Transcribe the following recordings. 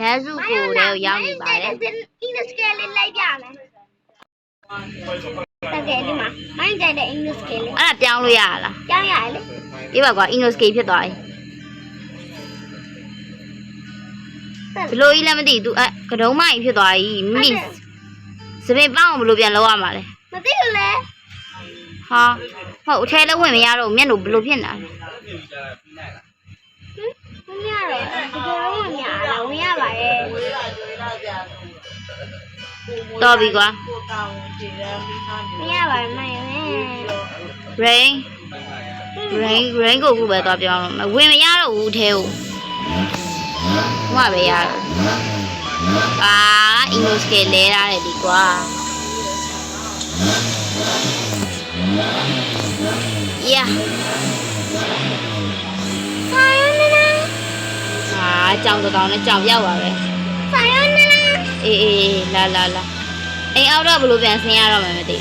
နန်းစုကိုတဲ့ကိုရောက်နေပါတယ်အင်္ဂလိပ်စကလေးလိုက်ပြမယ်တကယ်ဒီမှာမိုင်းကြိုက်တဲ့အင်္ဂလိပ်စကလေးအဲ့ဒါပြောင်းလို့ရလားကြောင်းရတယ်လေအေးပါကွာ Innoscape ဖြစ်သွားပြီဘလို့ကြီးလည်းမသိဘူး तू အဲကတုံးမကြီးဖြစ်သွားပြီမိမိစပင်ပေါင်းအောင်ဘလို့ပြန်လောက်ရမှာလဲမသိဘူးလေဟာဟုတ်အထဲလည်းဝင်မရတော့ဘူးမျက်နှာဘလို့ဖြစ်နေတာလဲဟင် မရတော့ဒီလိုလုံးမရလားဝင်ရပါရဲ့တော်ပြီကွာမရပါဘူးမရနဲ့ rain rain rain ကိုခုပဲသွားပြောင်းလို့မယ်ဝင်မရတော့ဘူးအထဲကိုဟိုကပဲရတော့အာ Innoscape လဲထားတယ်ဒီကွာ yeah ဆိုင်ရနေလား ဟာကြောင်တောင်နဲ့ကြောင်ရောက်ပါပဲဆိုင်ရနေလားအေးအေးအေးလာလာလာအိမ်အောက်တော့ဘယ်လိုပြန်ဆင်းရတော့မှမသိ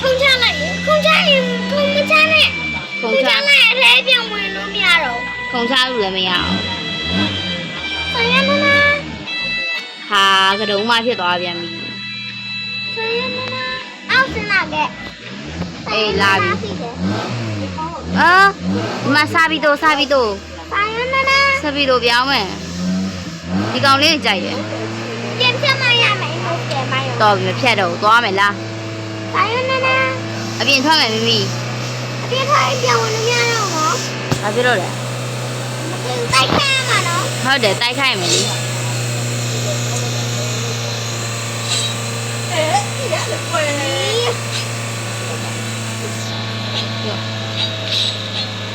ခုံချလိုက်လေခုံချရင်ခုံမချနဲ့ဘူးခုံခုံချချလိုက်အထဲပြန်ဝင်လို့မရတော့ခုံချလို့လည်းမရအောင်ဆိုင်ရနေလားဟာကတုံးမဖြစ်သွားပြန်ပြီဆိုင်ရနေလားအောက်စနာကအေးလာပြီအာဒီမှာစာပြီးတော့စာပြီးတော့ ဆိုင်ရနေလားစာပြီးတော့ပြောင်းမယ်ဒီကောင်လေးကိုကြိုက်တယ်ပြန်ပြမရမယ်ဟုတ်တယ်မရတော်ပြီမဖြတ်တော့ဘူးသွားမယ်လားဆိုင်ရနေလားအပြင်ထွက်မယ်မိမိအပြစ်ထိုင်ပြန်ဝင်လို့မရတော့ဘူးဘာဖြစ်လို့လဲမသိတိုက်ခိုင်းရမှာနော်ဟုတ်တယ်တိုက်ခိုက်မယ်လေ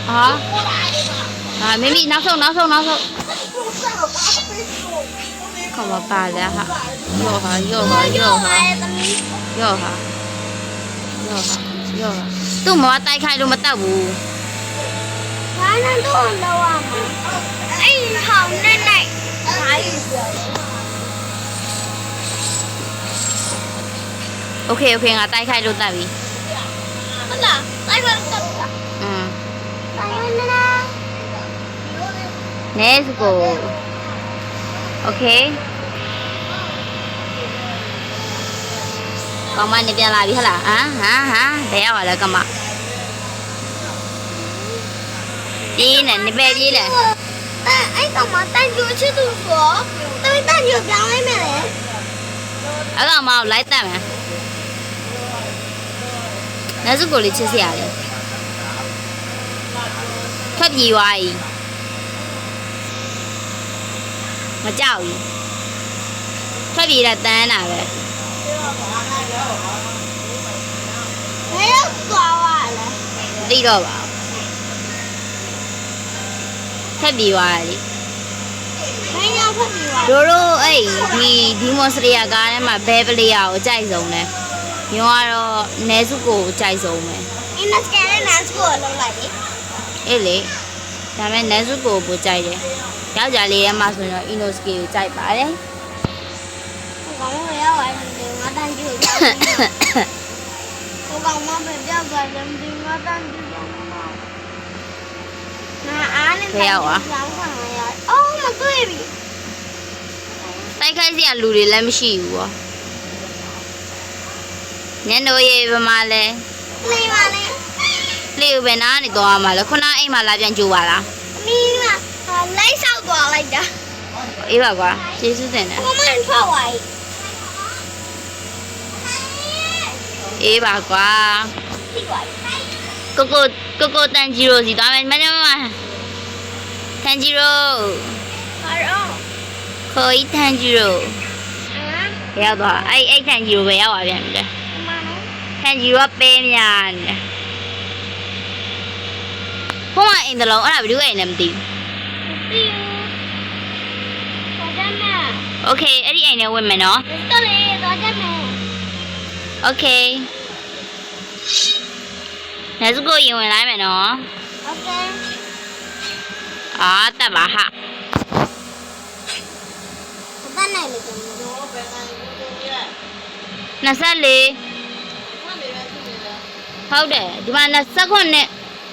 ဟာ ဟာမိမိနောက်ဆုံးနောက်ဆုံးနောက်ဆုံးခေါမပါလဲဟာယောဟာယောဟာယောဟာ သမီး ယောဟာယောဟာယောဟာသူ့မမတိုက်ခိုက်လို့မတတ်ဘူး ဘာနဲ့တော့လောရမှာအဲ့ထောင်နဲ့နိုင်ဘာလို့ โอเคโอเคငါတိုက်ခိုက်လို့တတ်ပြီ ဟုတ်လားတိုက်ပါတော့ อื Let's go Okay ကောင်မနေပြန်လာပြီဟလားဟာဟာဟာဘယ်ရောက်လဲကောင်မပြေးနေနေပဲပြေးလဲအဲအဲ့ကောင်မတန်ကျိုးချစ်သူဆိုတမိတန်ကျိုးပြောင်းလိုက်မယ်လေအဲ့ကောင်မကိုလိုက်တတ်မယ်လက်စကိုလေးချစ်စရာလေထွက်ပြေးသွားပြီ မကြောက်ဘူးဖက်ပြေးတာတန်းတာပဲဘယ်ရောက်သွားပါလဲမသိတော့ပါဘူးဖက်ပြေးသွားတယ်လေဘယ်ရောက်ဖက်ပြီးသွားတို့တို့အဲ့ဒီဒီမွန်စတရီယာကားထဲမှာဘဲပလေးယာကိုကြိုက်ဆုံးတယ်ညောကတော့နဲစုကိုကြိုက်ဆုံးပဲအင်းနစကန်နဲ့နတ်ကိုလုံးလိုက်လေအေးလေ ဒါပေမဲ့နဲစုကိုပိုကြိုက်တယ်ယောက်ျားလေးထဲမှာဆိုရင်တော့အီနိုစကီကိုကြိုက်ပါတယ်ဟိုကောင်မရောက်ပါဘူးငါတန်းကြည့်ပြောင်းဟိုကောင်မပဲပြောက်သွားတယ်ဒီငါတန်းကြည့်ပြောင်းငါအားနဲ့ပြောင်းခံရအော်မတွေ့ပြီတိုက်ခိုက်စရာလူတွေလည်းမရှိဘူးပေါ့ညနေရေပမာလဲနေပါလေ လေကိုပဲနားနေသွားမှာလဲခုနအိမ်မှာလာပြန်ကြိုပါလားမီးကလိုက်ဆောက်သွားလိုက်တာအေးပါကွာကျေးဇူးတင်တယ်ကိုမန်ထွက်သွားပြီအေးပါကွာထိသွားပြီကိုကိုကိုကိုတန်ဂျီရိုစီသွားမယ်မမမတန်ဂျီရိုဟာတော့ခေါ်ဤတန်ဂျီရိုအာရောက်သွားအဲ့အဲ့တန်ဂျီရိုပဲရောက်သွားပြန်ပြီလေအမနော်တန်ဂျီရိုကပဲများနေတယ် ဘုမအိမ်တလုံးအဲ့ဒါဘယ်သူအိမ်လဲမသိဘူး ဒီတော့ကြမ်း โอเคအဲ့ဒီအိမ်ထဲဝင်မယ်နော် တော့လေတော့ကြမ်းမယ် โอเคလက်စကိုရင်ဝင်လိုက်မယ်နော် โอเค အာတက်ပါဟာ ဘာနိုင်လဲကျွန်တော် 24ဟုတ်တယ်ဒီမှာ29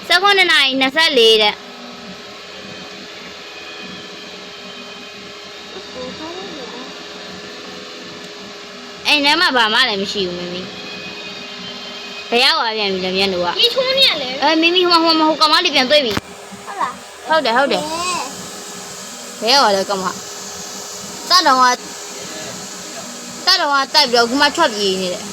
19နာရီ24တဲ့အဲ့ထဲမှာဘာမှလည်းမရှိဘူးမမီဘယ်ရောက်သွားပြန်ပြီလဲမြန်တို့ကဒီချုံးနေရလဲအဲမမီဟိုဟိုမဟုတ်ကမလေးပြန်တွေ့ပြီဟုတ်လားဟုတ်တယ်ဟုတ်တယ်ဘယ်ရောက်သွားလဲကမစတော့ကစတော့ကတိုက်ပြီးတော့ကမထွက်ပြေးနေတယ်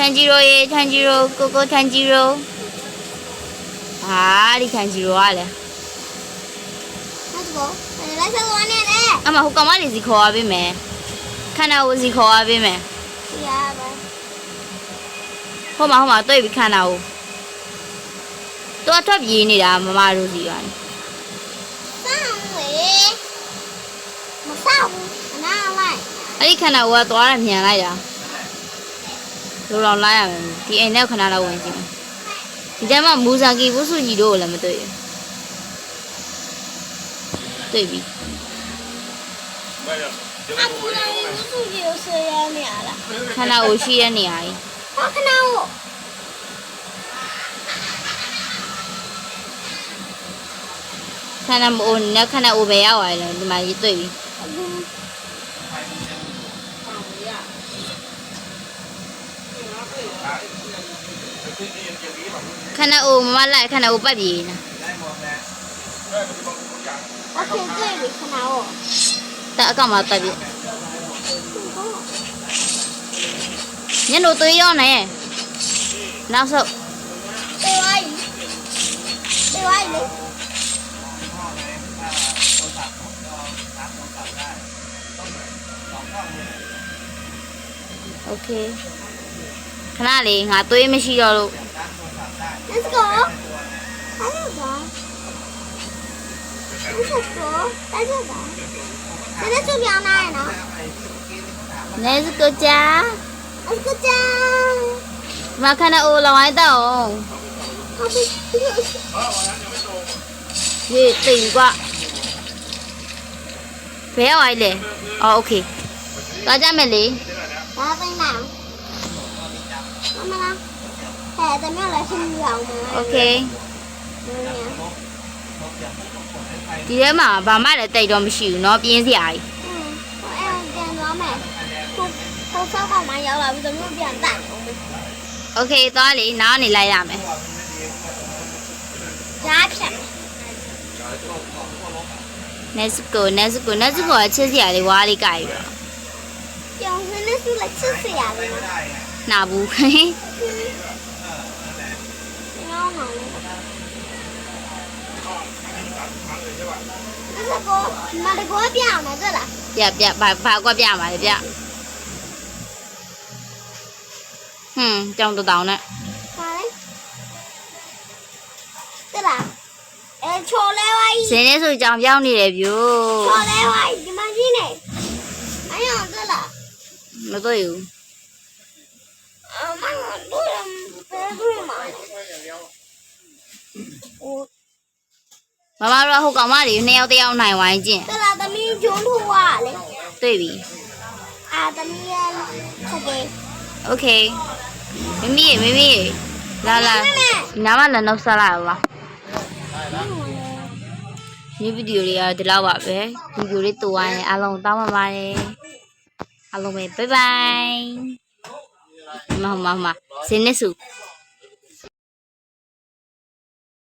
ထန်ဂျီရိုရေထန်ဂျီရိုကိုကိုထန်ဂျီရိုဟာဒီထန်ဂျီရိုကလည်း Let's go လိုက်ဆက်သွားနေလေအမဟိုကောင်မလေးစီခေါ်ရပေးမယ်ခန္ဓာကိုယ်စီခေါ်ရပေးမယ်ရပါဟိုမှာဟိုမှာတွေ့ပြီခန္ဓာကိုယ်သူကထွက်ပြေးနေတာမမတို့စီကနေစောင်းလေမစောင်းအနာလိုက်အဲ့ဒီခန္ဓာကိုယ်ကသွားရမြန်လိုက်တာ လိုတော့လိုက်ရမယ်ဒီအိမ်ထဲခဏလောက်ဝင်ကြည့်မယ်ဒီထဲမှာမူဇာကီဘုစုကြီးတို့ကိုလည်းမတွေ့ဘူးတွေ့ပြီအခုလည်းဘူးစုကြီးကိုဆွဲရနေရလားခန္ဓာကိုယ်ရှိတဲ့နေရာကြီးဟောခဏကိုခန္ဓာကိုယ်နဲ့ခန္ဓာကိုယ်ပဲရောက်သွားတယ်ဒီမှာကြီးတွေ့ပြီ အ ခု ခန္ဓာကိုယ်မမလိုက်ခန္ဓာကိုယ်ပတ်ပြေးနေ အခုတွေ့ပြီခဏကို တအကောင်မှတက်ပြေးညနေသွေးရောနေနောက်ဆုံး တေဝိုင်းတေဝိုင်းလေ โอเคခဏလေးငါသွေးမရှိတော့လို့ Let's go. 달려가. 무섭고 달려가. 내가 좀 연하해라. Let's go cha. Let's go cha. Mà khăn ô là ngoài tàu Gì tỉnh quá Bé hoài lệ Ờ ok Có ra mẹ lý ဟဲ့တမရရှိရအောင်မโอเคဒီထဲမှာဘာမှလည်းတိတ်တော့မရှိဘူးเนาะပြင်းစရာကြီးပြန်သွားမယ်ကိုကိုဆောက်ကောင်မရောက်လာဘူးတမရပြန်တက်โอเคသွားလေနောက်နေလိုက်ရမယ်ဓာတ်ဖြတ် Let's go let's go let's go အချစ်စရာလေးဝါးလေးကြိုက်ပါပြောင်းနေလို့လက်ချစ်စရာလေးနာဘူး con rồi Mà có bèo này rồi là Dạ dạ bà bà qua bèo mà dạ. Hmm, trong tụ tàu này. Tức là Ê, cho leo ai Sẽ nế sôi chồng dao nì đẹp vô. Cho leo ai, cái mà gì này Anh hẳn tức là Mà tôi hiểu. မမတို့ကဟိုကောင်မတွေနှစ်ယောက်တစ်ယောက်နိုင်ဝိုင်းကျင့်တလားသမီးဂျုံထူဝါလေတွေ့ပြီအာသမီးရဆက်တယ်โอเคမမီးမမီးလာလာနာမလည်းနောက်ဆက်လိုက်ပါဒီဗီဒီယိုလေးကဒီလောက်ပါပဲဗီဒီယိုလေးတူရရင်အားလုံးတောင်းပန်ပါတယ်အားလုံးပဲဘိုင်ဘိုင်မမမဇင်းနေစု